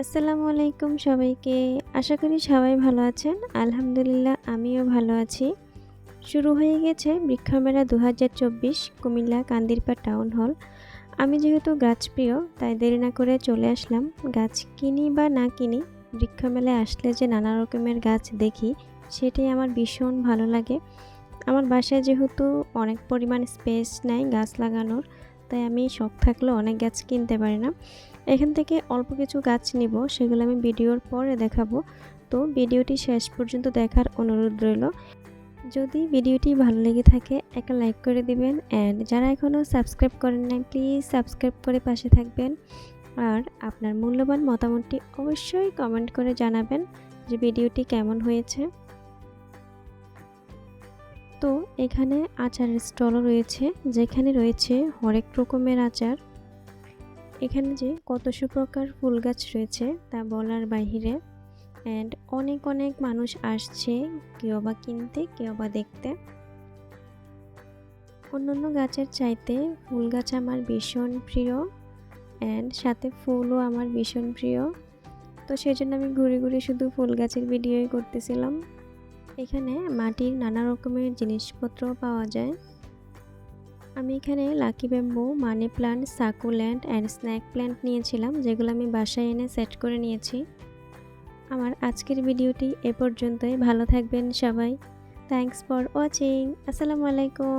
আসসালামু আলাইকুম সবাইকে। আশা করি সবাই ভালো আছেন। আলহামদুলিল্লাহ, আমিও ভালো আছি। শুরু হয়ে গেছে বৃক্ষমেলা দু হাজার চব্বিশ কুমিল্লা কান্দিরপা টাউন হল। আমি যেহেতু গাছপ্রিয়, তাই দেরি না করে চলে আসলাম। গাছ কিনি বা না কিনি, বৃক্ষমেলায় আসলে যে নানা রকমের গাছ দেখি, সেটাই আমার ভীষণ ভালো লাগে। আমার বাসায় যেহেতু অনেক পরিমাণ স্পেস নেয় গাছ লাগানোর তাই আমি শখ থাকলেও অনেক গাছ কিনতে পারি না। এখান থেকে অল্প কিছু গাছ নিব, সেগুলো আমি ভিডিওর পরে দেখাবো। তো ভিডিওটি শেষ পর্যন্ত দেখার অনুরোধ রইল। যদি ভিডিওটি ভালো লেগে থাকে, একটা লাইক করে দিবেন। অ্যান্ড যারা এখনও সাবস্ক্রাইব করেন নাই প্লিজ সাবস্ক্রাইব করে পাশে থাকবেন। আর আপনার মূল্যবান মতামতটি অবশ্যই কমেন্ট করে জানাবেন যে ভিডিওটি কেমন হয়েছে। তো এখানে আচারের স্টলও রয়েছে, যেখানে রয়েছে হরেক রকমের আচার। এখানে যে কতশো প্রকার ফুল গাছ রয়েছে তা বলার বাহিরে অ্যান্ড অনেক অনেক মানুষ আসছে কেউ বা কিনতে, কেউ বা দেখতে। অন্যান্য গাছের চাইতে ফুল গাছ আমার ভীষণ প্রিয় অ্যান্ড সাথে ফুলও আমার ভীষণ প্রিয়। তো সেই জন্য আমি ঘুরে ঘুরে শুধু ফুল গাছের ভিডিওই করতেছিলাম। এখানে মাটির নানা রকমের জিনিসপত্র পাওয়া যায়। আমি এখানে lucky bamboo, money plant succulent and snake plant নিয়েছিলাম, যেগুলো আমি বাসায় এনে সেট করে নিয়েছি। আমার আজকের ভিডিওটি এ পর্যন্তই। ভালো থাকবেন সবাই। থ্যাংকস ফর ওয়াচিং আসসালামু আলাইকুম।